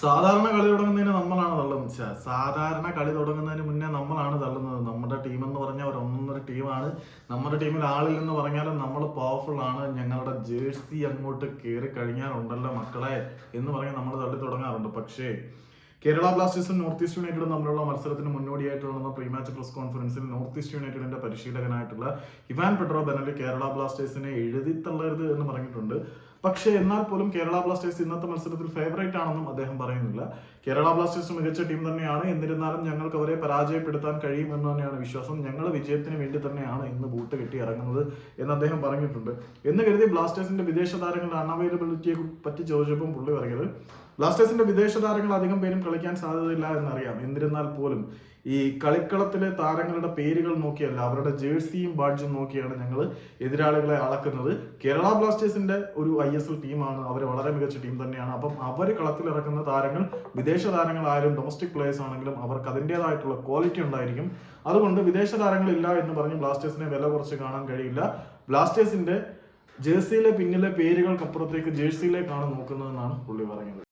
സാധാരണ കളി തുടങ്ങുന്നതിന് നമ്മളാണ് തള്ളുന്നത് വെച്ചാൽ സാധാരണ കളി തുടങ്ങുന്നതിന് മുന്നേ നമ്മളാണ് തള്ളുന്നത്. നമ്മുടെ ടീം എന്ന് പറഞ്ഞാൽ ഒരു ഒന്നൊന്നര ടീമാണ് നമ്മുടെ ടീമിൽ ആളില്ലെന്ന് പറഞ്ഞാലും നമ്മൾ പവർഫുൾ ആണ്. ഞങ്ങളുടെ ജേഴ്സി അങ്ങോട്ട് കയറി കഴിഞ്ഞാലുണ്ടല്ലോ മക്കളെ എന്ന് പറഞ്ഞ് നമ്മൾ തള്ളി തുടങ്ങാറുണ്ട്. പക്ഷേ കേരള ബ്ലാസ്റ്റേഴ്സും നോർത്ത് ഈസ്റ്റ് യുണൈറ്റഡും തമ്മിലുള്ള മത്സരത്തിന് മുന്നോടിയായിട്ട് നടന്ന പ്രീ മാച്ച് പ്രസ് കോൺഫറൻസിൽ നോർത്ത് ഈസ്റ്റ് യുണൈറ്റഡിന്റെ പരിശീലകനായിട്ടുള്ള ഇവാൻ പെട്രോ ബെനലി കേരള ബ്ലാസ്റ്റേഴ്സിനെ എഴുതി തള്ളരുത് എന്ന് പറഞ്ഞിട്ടുണ്ട്. പക്ഷേ എന്നാൽ പോലും കേരള ബ്ലാസ്റ്റേഴ്സ് ഇന്നത്തെ മത്സരത്തിൽ ഫേവറേറ്റ് ആണെന്നും അദ്ദേഹം പറയുന്നില്ല. കേരള ബ്ലാസ്റ്റേഴ്സ് മികച്ച ടീം തന്നെയാണ്. എന്നിരുന്നാലും ഞങ്ങൾക്ക് അവരെ പരാജയപ്പെടുത്താൻ കഴിയും എന്ന് തന്നെയാണ് വിശ്വാസം. ഞങ്ങൾ വിജയത്തിന് വേണ്ടി തന്നെയാണ് ഇന്ന് ബൂട്ട് കെട്ടി ഇറങ്ങുന്നത് എന്ന് അദ്ദേഹം പറഞ്ഞിട്ടുണ്ട്. എന്ന് കരുതി ബ്ലാസ്റ്റേഴ്സിന്റെ വിദേശ താരങ്ങളുടെ അൺഅവൈലബിലിറ്റിയെ പറ്റി ചോദിച്ചപ്പോൾ പുള്ളി പറഞ്ഞത് ബ്ലാസ്റ്റേഴ്സിന്റെ വിദേശ താരങ്ങൾ അധികം പേരും കളിക്കാൻ സാധ്യതയില്ല എന്നറിയാം. എന്നിരുന്നാൽ പോലും ഈ കളിക്കളത്തിലെ താരങ്ങളുടെ പേരുകൾ നോക്കിയല്ല അവരുടെ ജേഴ്സിയും ബാഡ്ജും നോക്കിയാണ് ഞങ്ങൾ എതിരാളികളെ അളക്കുന്നത്. കേരള ബ്ലാസ്റ്റേഴ്സിന്റെ ഒരു ഐ എസ് എൽ ടീമാണ് അവർ വളരെ മികച്ച ടീം തന്നെയാണ്. അപ്പം അവർ കളത്തിലിറക്കുന്ന താരങ്ങൾ വിദേശ താരങ്ങളായാലും ഡൊമസ്റ്റിക് പ്ലേയേഴ്സ് ആണെങ്കിലും അവർക്ക് അതിന്റെതായിട്ടുള്ള ക്വാളിറ്റി ഉണ്ടായിരിക്കും. അതുകൊണ്ട് വിദേശ താരങ്ങളില്ല എന്ന് പറഞ്ഞ് ബ്ലാസ്റ്റേഴ്സിനെ വില കുറച്ച് കാണാൻ കഴിയില്ല. ബ്ലാസ്റ്റേഴ്സിന്റെ ജേഴ്സിയിലെ പിന്നിലെ പേരുകൾക്കപ്പുറത്തേക്ക് ജേഴ്സിയിലേക്കാണ് നോക്കുന്നതെന്നാണ് പുള്ളി പറഞ്ഞത്